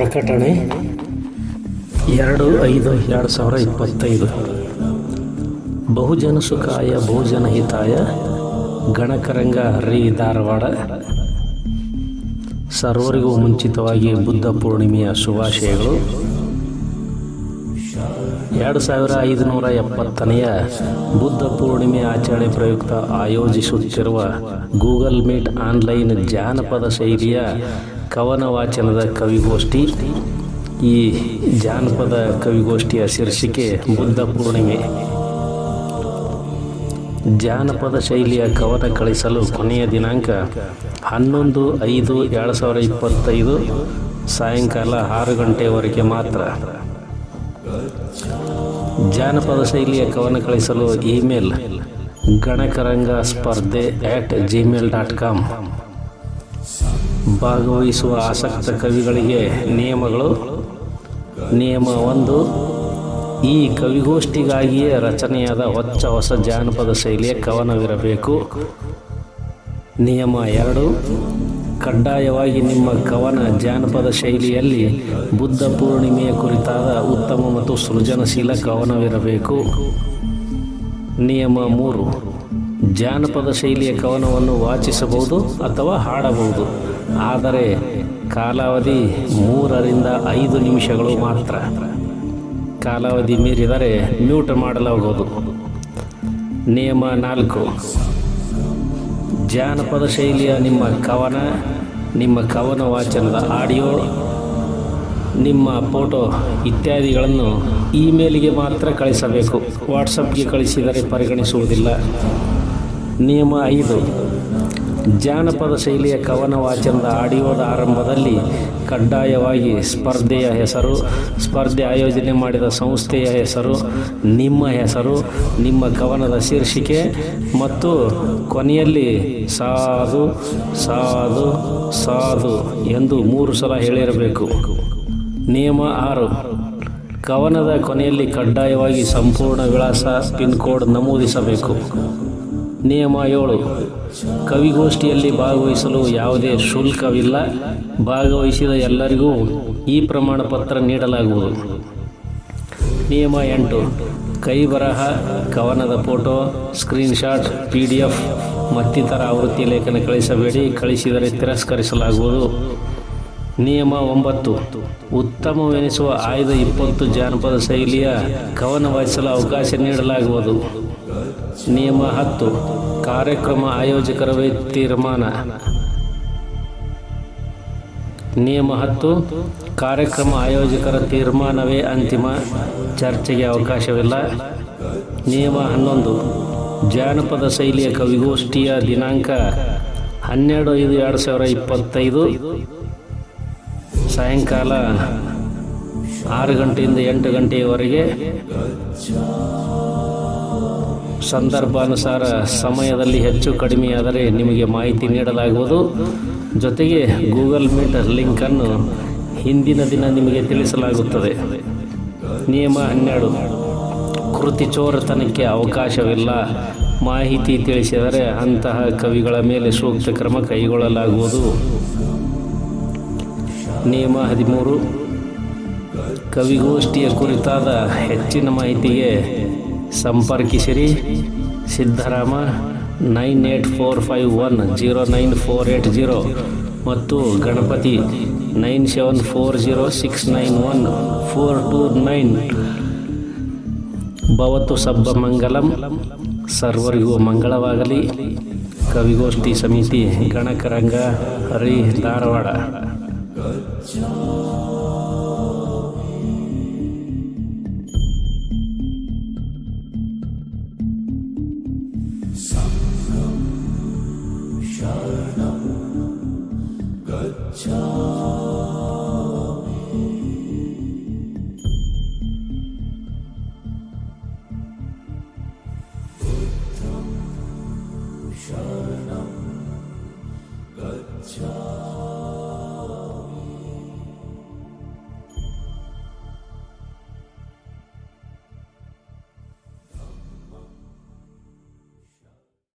ಪ್ರಕಟಣೆ ಎರಡು ಐದು ಎರಡು ಸಾವಿರ ಇಪ್ಪತ್ತೈದು. ಬಹುಜನ ಸುಖಾಯ ಬಹುಜನ ಹಿತಾಯ ಗಣಕರಂಗ ಹರಿ ಧಾರವಾಡ. ಸರ್ವರಿಗೂ ಮುಂಚಿತವಾಗಿ ಬುದ್ಧ ಪೂರ್ಣಿಮೆಯ ಶುಭಾಶಯಗಳು. ಎರಡು ಸಾವಿರ ಐದುನೂರ ಎಪ್ಪತ್ತನೆಯ ಬುದ್ಧ ಪೂರ್ಣಿಮೆ ಆಚರಣೆ ಪ್ರಯುಕ್ತ ಆಯೋಜಿಸುತ್ತಿರುವ ಗೂಗಲ್ ಮೀಟ್ ಆನ್ಲೈನ್ ಜಾನಪದ ಶೈಲಿಯ ಕವನ ವಾಚನದ ಕವಿಗೋಷ್ಠಿ, ಈ ಜಾನಪದ ಕವಿಗೋಷ್ಠಿಯ ಶೀರ್ಷಿಕೆ ಬುದ್ಧ ಪೂರ್ಣಿಮೆ. ಜಾನಪದ ಶೈಲಿಯ ಕವನ ಕಳಿಸಲು ಕೊನೆಯ ದಿನಾಂಕ ಹನ್ನೊಂದು ಐದು ಎರಡು ಸಾವಿರ ಇಪ್ಪತ್ತೈದು ಸಾಯಂಕಾಲ ಆರು ಗಂಟೆವರೆಗೆ ಮಾತ್ರ. ಜಾನಪದ ಶೈಲಿಯ ಕವನ ಕಳಿಸಲು ಇಮೇಲ್ ಗಣಕರಂಗ ಸ್ಪರ್ಧೆ ಆಟ್ ಜಿಮೇಲ್ ಡಾಟ್ ಕಾಮ್. ಭಾಗವಹಿಸುವ ಆಸಕ್ತ ಕವಿಗಳಿಗೆ ನಿಯಮಗಳು. ನಿಯಮ ಒಂದು, ಈ ಕವಿಗೋಷ್ಠಿಗಾಗಿಯೇ ರಚನೆಯಾದ ಹೊಚ್ಚ ಹೊಸ ಜಾನಪದ ಶೈಲಿಯ ಕವನವಿರಬೇಕು. ನಿಯಮ ಎರಡು, ಕಡ್ಡಾಯವಾಗಿ ನಿಮ್ಮ ಕವನ ಜಾನಪದ ಶೈಲಿಯಲ್ಲಿ ಬುದ್ಧ ಪೂರ್ಣಿಮೆಯ ಕುರಿತಾದ ಉತ್ತಮ ಮತ್ತು ಸೃಜನಶೀಲ ಕವನವಿರಬೇಕು. ನಿಯಮ ಮೂರು ಜಾನಪದ ಶೈಲಿಯ ಕವನವನ್ನು ವಾಚಿಸಬಹುದು ಅಥವಾ ಹಾಡಬಹುದು. ಆದರೆ ಕಾಲಾವಧಿ ಮೂರರಿಂದ ಐದು ನಿಮಿಷಗಳು ಮಾತ್ರ. ಕಾಲಾವಧಿ ಮೀರಿದರೆ ಮ್ಯೂಟ್ ಮಾಡಲಾಗುವುದು. ನಿಯಮ ನಾಲ್ಕು. ಜಾನಪದ ಶೈಲಿಯ ನಿಮ್ಮ ಕವನ ನಿಮ್ಮ ಕವನ ವಾಚನದ ಆಡಿಯೋ, ನಿಮ್ಮ ಫೋಟೋ ಇತ್ಯಾದಿಗಳನ್ನು ಇಮೇಲ್ಗೆ ಮಾತ್ರ ಕಳಿಸಬೇಕು. ವಾಟ್ಸಪ್ಗೆ ಕಳಿಸಿದರೆ ಪರಿಗಣಿಸುವುದಿಲ್ಲ. ನಿಯಮ ಐದು. ಜಾನಪದ ಶೈಲಿಯ ಕವನ ವಾಚನದ ಆಡಿಯೋದ ಆರಂಭದಲ್ಲಿ ಕಡ್ಡಾಯವಾಗಿ ಸ್ಪರ್ಧೆಯ ಹೆಸರು, ಸ್ಪರ್ಧೆ ಆಯೋಜನೆ ಮಾಡಿದ ಸಂಸ್ಥೆಯ ಹೆಸರು, ನಿಮ್ಮ ಹೆಸರು, ನಿಮ್ಮ ಕವನದ ಶೀರ್ಷಿಕೆ ಮತ್ತು ಕೊನೆಯಲ್ಲಿ ಸಾಧು ಸಾಧು ಸಾಧು ಎಂದು ಮೂರು ಸಲ ಹೇಳಿರಬೇಕು. ನಿಯಮ ಆರು. ಕವನದ ಕೊನೆಯಲ್ಲಿ ಕಡ್ಡಾಯವಾಗಿ ಸಂಪೂರ್ಣ ವಿಳಾಸ ಪಿನ್ ಕೋಡ್ ನಮೂದಿಸಬೇಕು. ನಿಯಮ ಏಳು. ಕವಿಗೋಷ್ಠಿಯಲ್ಲಿ ಭಾಗವಹಿಸಲು ಯಾವುದೇ ಶುಲ್ಕವಿಲ್ಲ. ಭಾಗವಹಿಸಿದ ಎಲ್ಲರಿಗೂ ಈ ಪ್ರಮಾಣ ಪತ್ರ ನೀಡಲಾಗುವುದು. ನಿಯಮ ಎಂಟು. ಕೈ ಬರಹ, ಕವನದ photo screenshot P D F ಮತ್ತಿತರ ಆವೃತ್ತಿ ಲೇಖನ ಕಳಿಸಬೇಡಿ. ಕಳಿಸಿದರೆ ತಿರಸ್ಕರಿಸಲಾಗುವುದು. ನಿಯಮ ಒಂಬತ್ತು. ಉತ್ತಮವೆನಿಸುವ ಆಯ್ದ ಇಪ್ಪತ್ತು ಜಾನಪದ ಶೈಲಿಯ ಕವನ ವಾಯಿಸಲು ಅವಕಾಶ ನೀಡಲಾಗುವುದು. ನಿಯಮ ಹತ್ತು. ಕಾರ್ಯಕ್ರಮ ಆಯೋಜಕರ ತೀರ್ಮಾನ. ನಿಯಮ ಹತ್ತು, ಕಾರ್ಯಕ್ರಮ ಆಯೋಜಕರ ತೀರ್ಮಾನವೇ ಅಂತಿಮ ಚರ್ಚೆಗೆ ಅವಕಾಶವಿಲ್ಲ. ನಿಯಮ ಹನ್ನೊಂದು, ಜಾನಪದ ಶೈಲಿಯ ಕವಿಗೋಷ್ಠಿಯ ದಿನಾಂಕ ಹನ್ನೆರಡು ಐದು ಎರಡು ಸಾವಿರ ಇಪ್ಪತ್ತೈದು. ಸಾಯಂಕಾಲ ಆರು ಗಂಟೆಯಿಂದ ಎಂಟು ಗಂಟೆಯವರೆಗೆ ಸಂದರ್ಭಾನುಸಾರ ಸಮಯದಲ್ಲಿ ಹೆಚ್ಚು ಕಡಿಮೆಯಾದರೆ ನಿಮಗೆ ಮಾಹಿತಿ ನೀಡಲಾಗುವುದು. ಜೊತೆಗೆ ಗೂಗಲ್ ಮೀಟ್ ಲಿಂಕನ್ನು ಹಿಂದಿನ ದಿನ ನಿಮಗೆ ತಿಳಿಸಲಾಗುತ್ತದೆ. ನಿಯಮ ಹನ್ನೆರಡು. ಕೃತಿ ಚೋರತನಕ್ಕೆ ಅವಕಾಶವಿಲ್ಲ. ಮಾಹಿತಿ ತಿಳಿಸಿದರೆ ಅಂತಹ ಕವಿಗಳ ಮೇಲೆ ಸೂಕ್ತ ಕ್ರಮ ಕೈಗೊಳ್ಳಲಾಗುವುದು. ನಿಯಮ ಹದಿಮೂರು. ಕವಿಗೋಷ್ಠಿಯ ಕುರಿತಾದ ಹೆಚ್ಚಿನ ಮಾಹಿತಿಗೆ ಸಂಪರ್ಕಿಸಿರಿ. Siddarama nine eight four five one zero nine four eight zero ಮತ್ತು Ganapathi nine seven four zero six nine one four two nine. ಭವತ್ತು ಸಬ್ಬ ಮಂಗಲಂ. ಸರ್ವರಿಗೂ ಮಂಗಳವಾಗಲಿ. ಕವಿಗೋಷ್ಠಿ ಸಮಿತಿ ಗಣಕರಂಗ ಹರಿ ಧಾರವಾಡ. 家